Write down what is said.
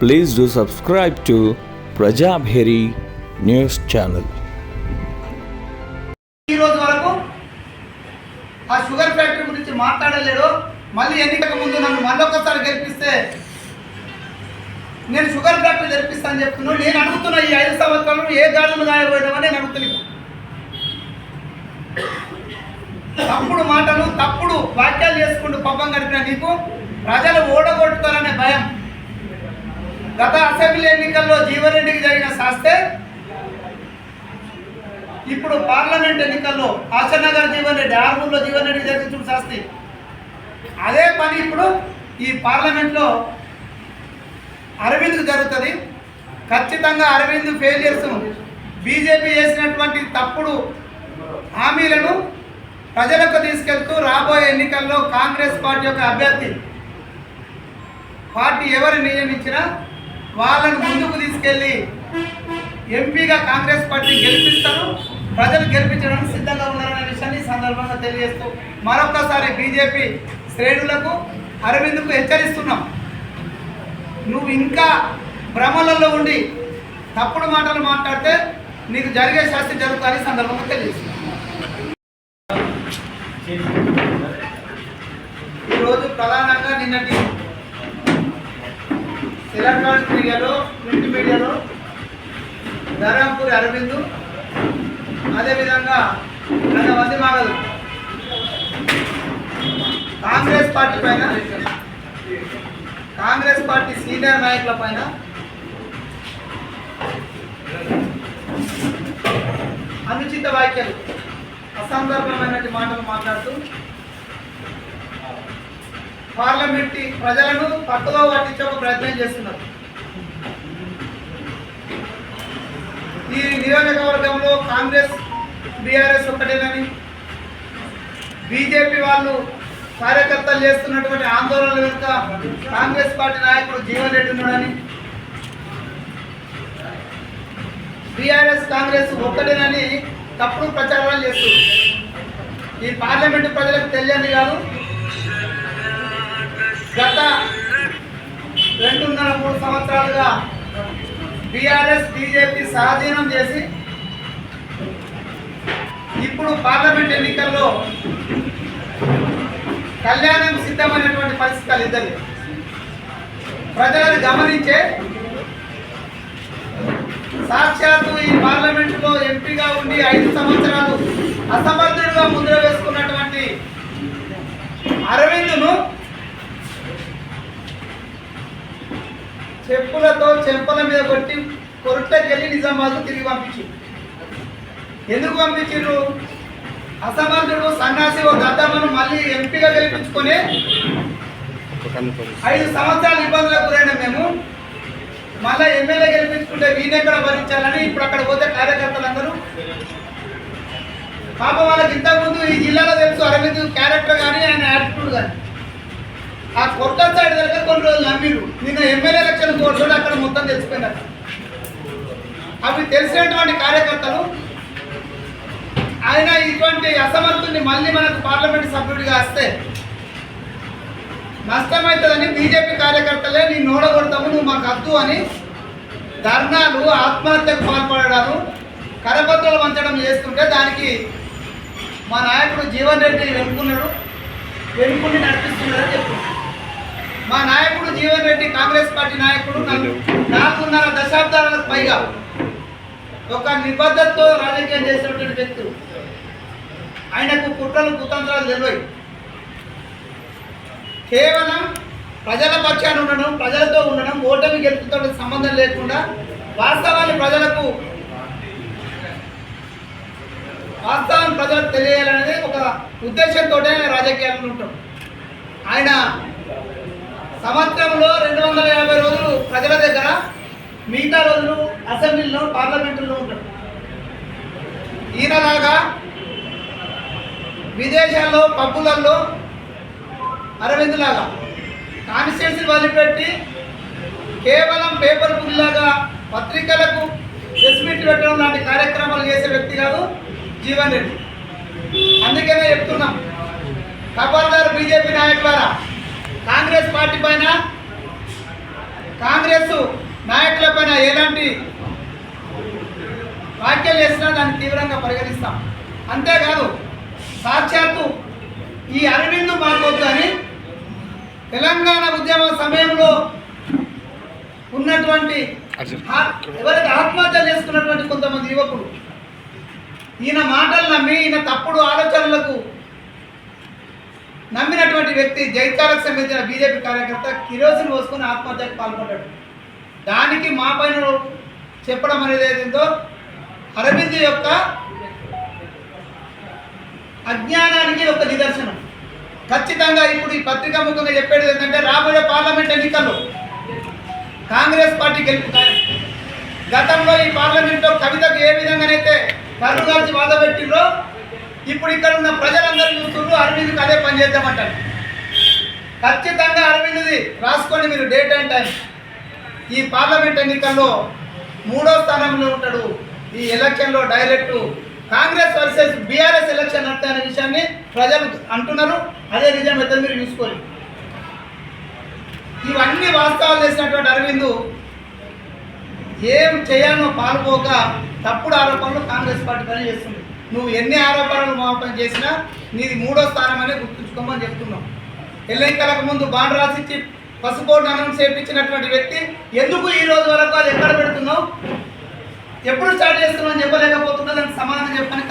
Please do subscribe to Prajabheri news channel. ఈ వరకు ఆ షుగర్ ఫ్యాక్టరీ గురించి మాట్లాడలేడు. మళ్ళీ ఎన్నికల ముందు నన్ను మళ్ళొకసారి గెలిపిస్తే నేను షుగర్ ఫ్యాక్టరీ తెరిపిస్తాను చెప్తున్నాను నేను అడుగుతున్న ఈ ఐదు సంవత్సరాలు ఏ గాడులు గాయపోయినామని నేను అడుగుతున్నాను తప్పుడు మాటలు తప్పుడు వాక్యాలు చేసుకుంటూ పబ్బం గడిపిన నీకు ప్రజలు ఓడగొట్టుతారనే భయం. గత అసెంబ్లీ ఎన్నికల్లో జీవరెడ్డికి జరిగిన శాస్తే ఇప్పుడు పార్లమెంట్ ఎన్నికల్లో ఆశనగర్ జీవన్ రెడ్డి ఆర్మూర్లో జీవన్ రెడ్డి జరిగించిన శాస్తి. అదే పని ఇప్పుడు ఈ పార్లమెంట్లో అరవింద్కు జరుగుతుంది. ఖచ్చితంగా అరవింద్ ఫెయిలియర్స్ బీజేపీ చేసినటువంటి తప్పుడు హామీలను ప్రజలకు తీసుకెళ్తూ రాబోయే ఎన్నికల్లో కాంగ్రెస్ పార్టీ యొక్క అభ్యర్థి పార్టీ ఎవరు నియమించినా వాళ్ళని ముందుకు తీసుకెళ్ళి ఎంపీగా కాంగ్రెస్ పార్టీ గెలిపిస్తారు. ప్రజలు గెలిపించడానికి సిద్ధంగా ఉన్నారనే విషయాన్ని సందర్భంగా తెలియజేస్తూ మరొకసారి బీజేపీ శ్రేణులకు అరవింద్కు హెచ్చరిస్తున్నాం. నువ్వు ఇంకా భ్రమలలో ఉండి తప్పుడు మాటలు మాట్లాడితే నీకు జరిగే శాస్త్రి జరుగుతుందని సందర్భంగా తెలియజేస్తున్నాం. ఈరోజు ప్రధానంగా నిన్నటి ఎలక్ట్రానిక్ మీడియాలో ప్రింట్ మీడియాలో ధరంపూరి అరవిందు అదేవిధంగా గత మంది మాగదు కాంగ్రెస్ పార్టీ పైన కాంగ్రెస్ పార్టీ సీనియర్ నాయకుల పైన అనుచిత వ్యాఖ్యలు అసందర్భమైనటువంటి మాటలు మాట్లాడుతూ పార్లమెంట్ ప్రజలను పక్కగా పట్టించే ప్రయత్నం చేస్తున్నారు. ఈ నియోజకవర్గంలో కాంగ్రెస్ బీఆర్ఎస్ ఒక్కటేనని బీజేపీ వాళ్ళు కార్యకర్తలు చేస్తున్నటువంటి ఆందోళన వెనుక కాంగ్రెస్ పార్టీ నాయకుడు జీవన్రెడ్డి ఉన్నాడని బీఆర్ఎస్ కాంగ్రెస్ ఒక్కటేనని తప్పుడు ప్రచారాలు చేస్తుంది ఈ పార్లమెంటు ప్రజలకు తెలియని కాదు గత రెండున్నర మూడు సంవత్సరాలుగా బీఆర్ఎస్ బీజేపీ స్వాధీనం చేసి ఇప్పుడు పార్లమెంట్ ఎన్నికల్లో కళ్యాణం సిద్ధమైనటువంటి పరిస్థితులు ఇద్దరు ప్రజలను గమనించే సాక్షాత్తు ఈ పార్లమెంటులో ఎంపీగా ఉండి ఐదు సంవత్సరాలు అసమర్థుడిగా ముద్ర వేసుకున్నటువంటి అరవింద్ను చెప్పులతో చెంపల మీద కొట్టి కొరటకెళ్ళి నిజామాబాద్ తిరిగి పంపించు. ఎందుకు పంపించారు అసమర్థుడు సన్నాసి ఓ దద్దమ్మను మళ్ళీ ఎంపీగా గెలిపించుకొని ఐదు సంవత్సరాల ఇబ్బందులకు గురైన మేము. మళ్ళీ ఎమ్మెల్యే గెలిపించుకుంటే వీనెక్కడ భరించాలని ఇప్పుడు అక్కడ పోతే కార్యకర్తలందరూ. పాప వాళ్ళకి ఇంతకుముందు ఈ జిల్లాలో తెలుసు అరవింద్ క్యారెక్టర్ కానీ ఆయన యాటిట్యూడ్ కానీ ఆ కొత్త సైడ్ దగ్గర కొన్ని రోజులు నమ్మిరు. నిన్న ఎమ్మెల్యే ఎలక్షన్ కోర్టు అక్కడ మొత్తం తెలిసిపోయినారు. అవి తెలిసినటువంటి కార్యకర్తలు ఆయన ఇటువంటి అసమర్థుని మళ్ళీ మనకు పార్లమెంట్ సభ్యుడిగా వస్తే నష్టమవుతుందని బీజేపీ కార్యకర్తలే నీ నోడగొడతాము నువ్వు మాకు అద్దు అని ధర్నాలు ఆత్మహత్యకు పాల్పడడాలు కరపత్రాలు పంచడం చేస్తుంటే దానికి మా నాయకుడు జీవన్ రెడ్డి వెనుకున్నాడు వెనుకుండి నడిపిస్తున్నాడని చెప్తున్నాడు మా నాయకుడు జీవన్ రెడ్డి కాంగ్రెస్ పార్టీ నాయకుడు నాలుగున్నర దశాబ్దాలకు పైగా ఒక నిబద్ధతతో రాజకీయం చేసినటువంటి వ్యక్తులు ఆయనకు కుట్రలు కుతంత్రాలు తెలియవు కేవలం ప్రజల పక్షాన ఉండడం ప్రజలతో ఉండడం ఓటమి గెలుపుతో సంబంధం లేకుండా వాస్తవాన్ని ప్రజలకు వాస్తవాన్ని ప్రజలకు తెలియాలనేది ఒక ఉద్దేశంతో రాజకీయాలను ఉంటాం. ఆయన సంవత్సరంలో రెండు వందల యాభై రోజులు ప్రజల దగ్గర మిగతా రోజులు అసెంబ్లీలో పార్లమెంటులో ఉంటాడు ఈయనలాగా విదేశాల్లో పబ్బులలో అరవింద్ లాగా కాన్స్టిట్యూన్సీ వదిలిపెట్టి కేవలం పేపర్ లాగా పత్రికలకు ప్రెస్ పెట్టడం లాంటి కార్యక్రమాలు చేసే వ్యక్తి కాదు జీవన్ రెడ్డి. అందుకనే చెప్తున్నాం ఖబర్దార్ బీజేపీ నాయకులారా కాంగ్రెస్ పార్టీ పైన కాంగ్రెస్ నాయకులపైన ఎలాంటి వ్యాఖ్యలు చేసినా దాన్ని తీవ్రంగా పరిగణిస్తాం. అంతేకాదు సాక్షాత్తు ఈ అరవింద్ మాకొద్దు అని తెలంగాణ ఉద్యమ సమయంలో ఉన్నటువంటి ఎవరైతే ఆత్మహత్య చేసుకున్నటువంటి కొంతమంది యువకులు ఈయన మాటలు నమ్మి ఈయన తప్పుడు ఆలోచనలకు వ్యక్తి జైత్యాలకు సంబంధించిన బీజేపీ కార్యకర్త కిరోసిన్ పోసుకుని ఆత్మహత్యకు పాల్పడ్డాడు. దానికి మా పైన చెప్పడం అనేది ఏదిందో అరవింద్ యొక్క అజ్ఞానానికి ఒక నిదర్శనం. ఖచ్చితంగా ఇప్పుడు ఈ పత్రిక ముఖంగా చెప్పేది ఏంటంటే రాబోయే పార్లమెంట్ ఎన్నికల్లో కాంగ్రెస్ పార్టీ గెలుపుతారు గతంలో ఈ పార్లమెంట్లో కవితకు ఏ విధంగానైతే కరుగాల్చి వాద పెట్టిందో ఇప్పుడు ఇక్కడ ఉన్న ప్రజలందరూ చూస్తున్నారు అరవింద్కి అదే పని చేద్దామంటారు. ఖచ్చితంగా అరవింద్ది రాసుకోండి మీరు డేట్ అండ్ టైం ఈ పార్లమెంట్ ఎన్నికల్లో మూడో స్థానంలో ఉంటాడు. ఈ ఎలక్షన్లో direct Congress versus BRS election అంటే అనే విషయాన్ని ప్రజలు అంటున్నారు. అదే నిజం అయితే మీరు చూసుకోరు ఇవన్నీ వాస్తవాలు చేసినటువంటి అరవింద్ ఏం చేయాలో పాల్పోక తప్పుడు ఆరోపణలు కాంగ్రెస్ పార్టీ పని చేస్తుంది. నువ్వు ఎన్ని ఆరోపణలు మాపం చేసినా నీది మూడో స్థానం అనే గుర్తుంచుకోమని చెప్తున్నావు ఎల్లెంకలకు ముందు బాండ్ రాసిచ్చి పసుపోటు అన్నం చేపించినటువంటి వ్యక్తి ఎందుకు ఈ రోజు వరకు అది ఎక్కడ పెడుతున్నావు? ఎప్పుడు స్టార్ట్ చేస్తున్నావు అని చెప్పలేకపోతున్నా దానికి సమాధానం చెప్పని